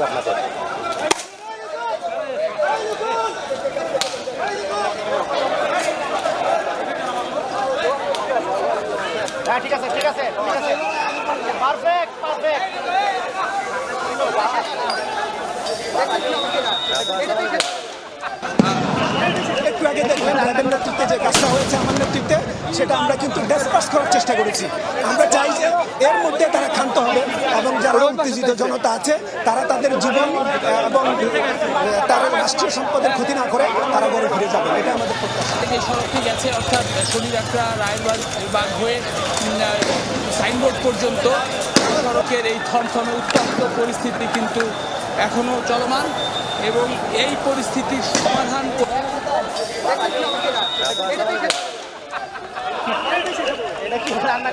নাকি আপনাদের হ্যাঁ ঠিক আছে ঠিক আছে ঠিক আছে। পারফেক্ট পারফেক্ট একটু আগে দেখলেন আমাদের নেতৃত্বে যে কাজটা হয়েছে আমার নেতৃত্বে সেটা আমরা কিন্তু ডেসপাস করার চেষ্টা করেছি। আমরা চাই যে এর মধ্যে তারা ক্ষান্ত হবে এবং যারা উত্তেজিত জনতা আছে, তারা তাদের জীবন এবং তারা রাষ্ট্রীয় সম্পদের ক্ষতি না করে তারা ঘরে ফিরে যাবে। এটা আমাদের প্রত্যাশা। যে সড়কটি গেছে অর্থাৎ শনিযাত্রা রায়বাগ বাগ হয়ে সাইনবোর্ড পর্যন্ত সড়কের এই থমথমে উত্তপ্ত পরিস্থিতি কিন্তু এখনও চলমান এবং এই পরিস্থিতির সমাধান এটা কি রান্না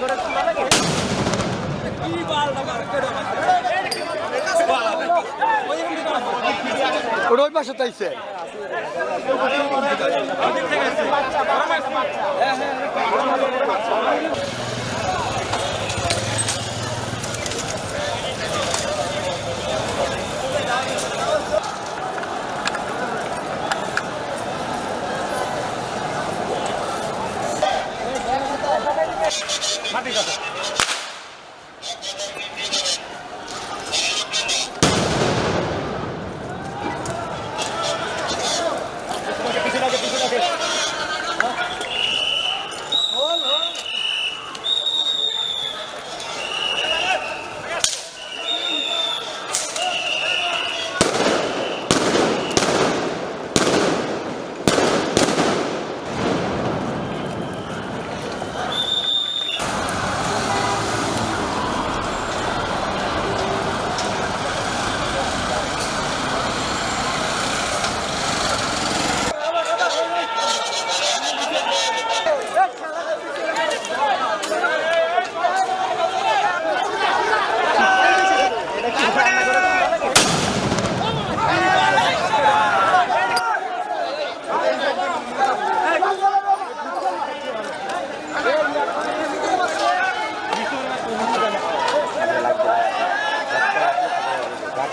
ওই পাশে তাইছে। রাত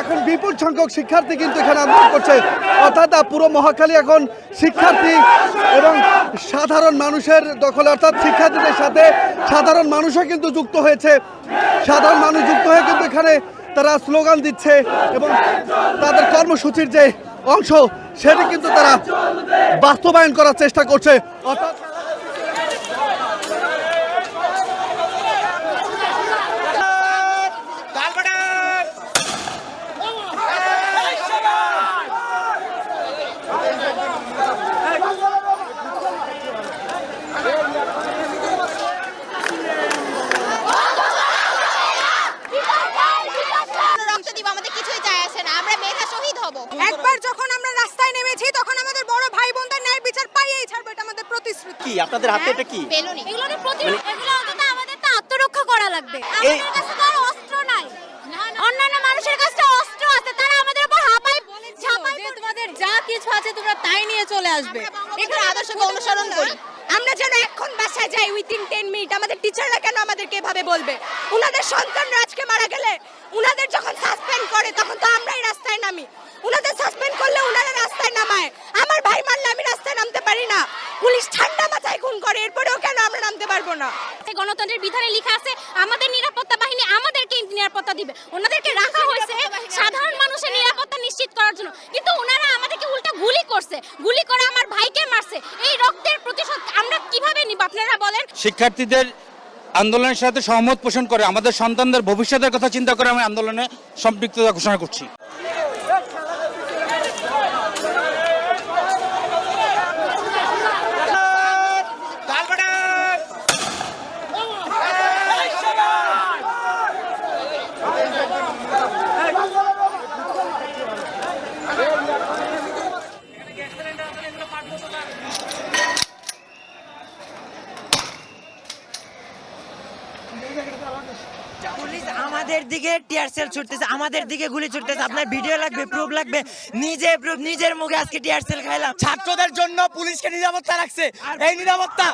এখন বিপুল সংখ্যক শিক্ষার্থী কিন্তু এখানে আন্দোলন করছে। অর্থাৎ পুরো মহাখালী এখন শিক্ষার্থী এবং সাধারণ মানুষের দখলে, অর্থাৎ শিক্ষার্থীদের সাথে সাধারণ মানুষও কিন্তু যুক্ত হয়েছে। সাধারণ মানুষ যুক্ত হয়ে কিন্তু এখানে তারা স্লোগান দিচ্ছে এবং তাদের কর্মসূচির যে অংশ, সেটি কিন্তু তারা বাস্তবায়ন করার চেষ্টা করছে। অর্থাৎ রক্ত দিব আমাদের কিছুই যায় আসে না আমরা মেধা শহীদ হব একবার যখন আমরা রাস্তায় নেমেছি তখন আমাদের বড় ভাই বোনদের ন্যায় বিচার পাইয়েই ছাড়বো এটা আমাদের প্রতিশ্রুতি কি আপনাদের হাতে এটা কি? বেলুনি। এগুলো প্রতি এগুলো অন্তত আমাদের তো আত্মরক্ষা করা লাগবে। আমাদের কাছে তো আর অস্ত্র নাই। অন্যান্য মানুষের কাছে অস্ত্র আছে। তারা আমাদের উপর হাঁপায় ঝাঁপায় তোমাদের যা কিছু আছে তোমরা তাই নিয়ে চলে আসবে। এগুলো আদর্শকে অনুসরণ করি। আমরা যেন এখন বাসায় যাই উইথিন টেন মিনিট আমাদের টিচাররা কেন আমাদেরকে এভাবে বলবে? উনাদের সন্তানরা আজকে মারা গেলে উনাদের যখন সাসপেন্ড করে তখন তো আমরাই রাস্তায় নামি। উনাদের সাসপেন্ড করলে উনারা রাস্তায় নামায়। আমার ভাই মারলে আমি রাস্তায় নামতে পারি না। পুলিশ ঠান্ডা মাথায় খুন করে এরপরেও কেন আমরা নামতে পারব না? গণতন্ত্রের বিধানে লেখা আছে আমাদের নিরাপত্তা বাহিনী আমাদেরকে নিরাপত্তা দিবে। ওনাদেরকে রাখা হয়েছে সাধারণ মানুষের নিরাপত্তা নিশ্চিত করার জন্য। কিন্তু ওনারা আমাদেরকে উল্টা গুলি করছে। গুলি করে আমার ভাইকে মারছে। এই রক্তের প্রতিশোধ আমরা কীভাবে নিব আপনারা বলেন? শিক্ষার্থীদের আন্দোলনের সাথে সহমত পোষণ করে আমাদের সন্তানদের ভবিষ্যতের কথা চিন্তা করে আমি আন্দোলনে সম্পৃক্ততা ঘোষণা করছি। পুলিশ আমাদের দিকে টিয়ার সেল ছুটতেছে আমাদের দিকে গুলি ছুটতেছে। আপনার ভিডিও লাগবে প্রুফ লাগবে। নিজে প্রুফ নিজের মুখে আজকে টিয়ার সেল খাইলাম। ছাত্রদের জন্য পুলিশকে নিরাপত্তা রাখছে। এই নিরাপত্তা।